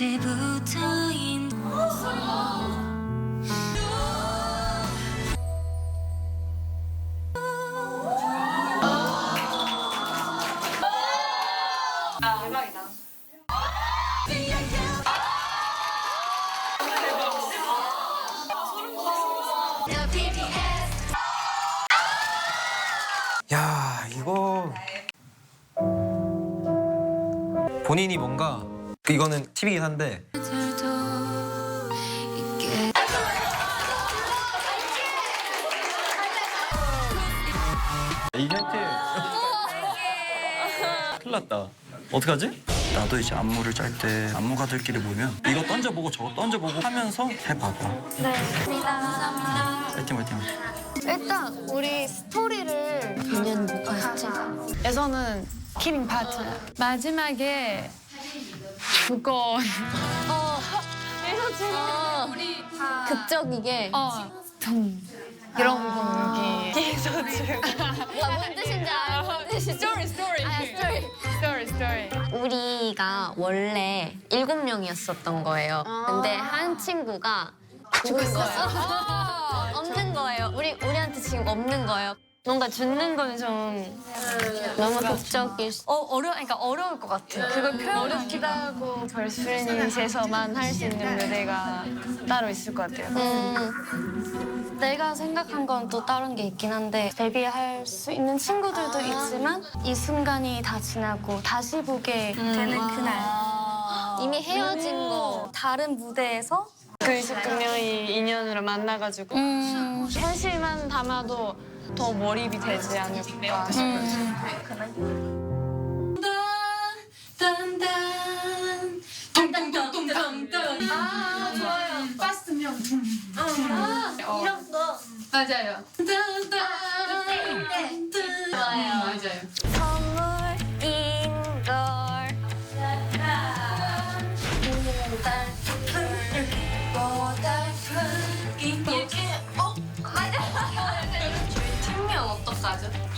언제부터인 야 이거 본인이 뭔가 그 이거는 팁이긴 한데 들도 있게 이 혜태 큰일 났다 어떡하지? 나도 이제 안무를 짤 때 안무가들끼리 모이면 이거 던져보고 저거 던져보고 하면서 해봐봐. 네, 감사합니다. 화이팅 화이팅. 일단 우리 스토리를 인연 뭐가였지? 에서는 키링 파트 마지막에 죽어 극적이게 어 tum, 이런 공기 계속 죽어 아, 뭔 뜻인지 알아. 뭔 뜻인지. 스토리 스토리 아, 스토리. 스토리 스토리 우리가 원래 일곱 명이었었던 거예요. 근데 한 친구가 죽은 거예요. 없는 거예요. 우리 우리한테 지금 없는 거예요. 뭔가 죽는 건 좀 너무 수. 어 어려 그러니까 어려울 것 같아. 그걸 표현 어렵기도 하고 걸스프레닛에서만 할 수 있는 무대가 따로 있을 것 같아요. 음, 내가 생각한 건 또 다른 게 있긴 한데 데뷔할 수 있는 친구들도 있지만 이 순간이 다 지나고 다시 보게 되는 그날. 이미 헤어진 거 다른 무대에서 그 29명이 인연으로 만나가지고. 음, 현실만 담아도 더 몰입이 되지 않을까 싶어요 맞아요.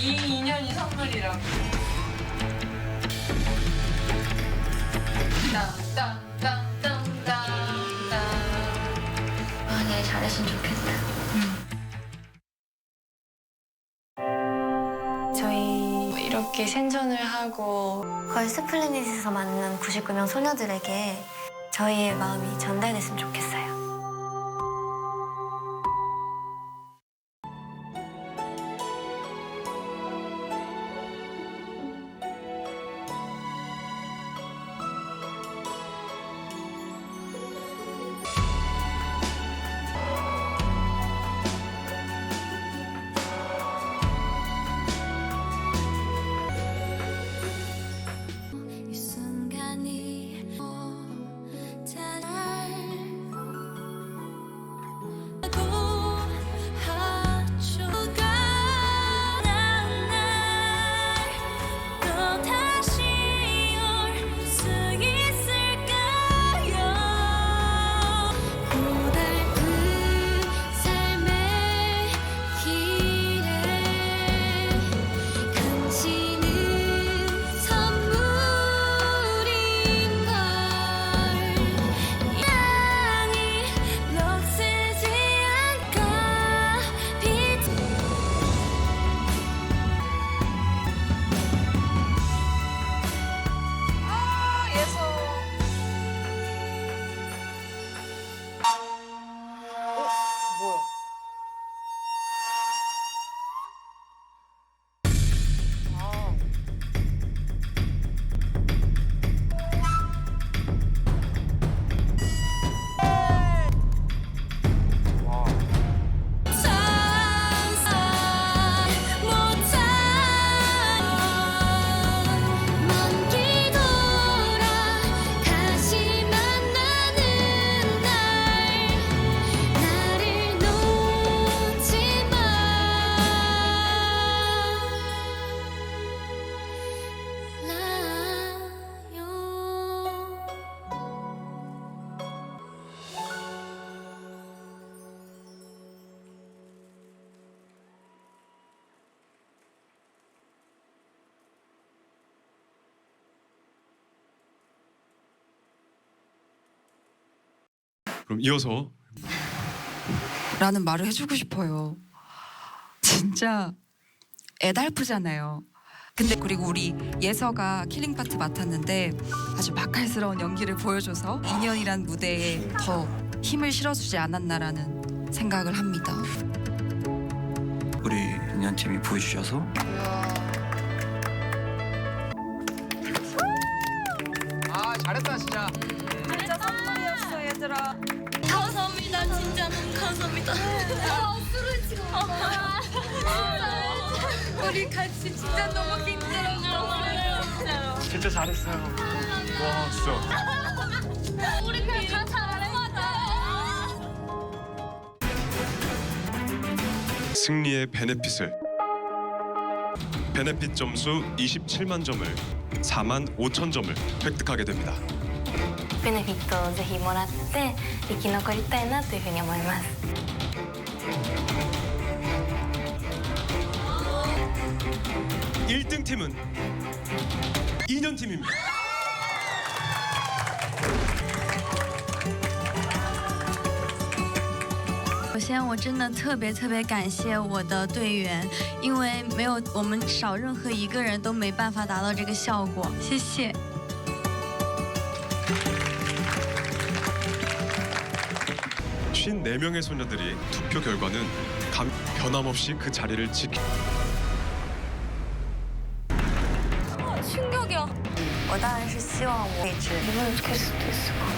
이 인연이 선물이라고. 만약에 잘했으면 좋겠어요. 저희 이렇게 생존을 하고 걸스 플래닛에서 만난 99명 소녀들에게 저희의 마음이 전달됐으면 좋겠어요. 그럼 이어서 라는 말을 해주고 싶어요. 진짜 애달프잖아요. 근데 그리고 우리 예서가 킬링 파트 맡았는데 아주 맛깔스러운 연기를 보여줘서 인연이란 무대에 더 힘을 실어주지 않았나라는 생각을 합니다. 우리 인연팀이 보여주셔서 감사합니다. 진짜 너무 감사합니다. 아, 술을 지금 우리 같이 진짜 너무 힘들었어요. 진짜 잘했어요. 와 진짜. 우리 그냥 다 맞아. 승리의 베네핏을 베네핏 점수 27만 점을 4만 5천 점을 획득하게 됩니다. ベネフィットをぜひもらって生き残りたいなというふうに思います 1등 팀은 2년 팀입니다. 首先，我真的特别特别感谢我的队员，因为没有我们少任何一个人都没办法达到这个效果。谢谢。 54명의 소녀들이 투표 결과는 감, 변함없이 그 자리를 지키 충격이야.我当然是希望我位置이번에 캐스트 했을 것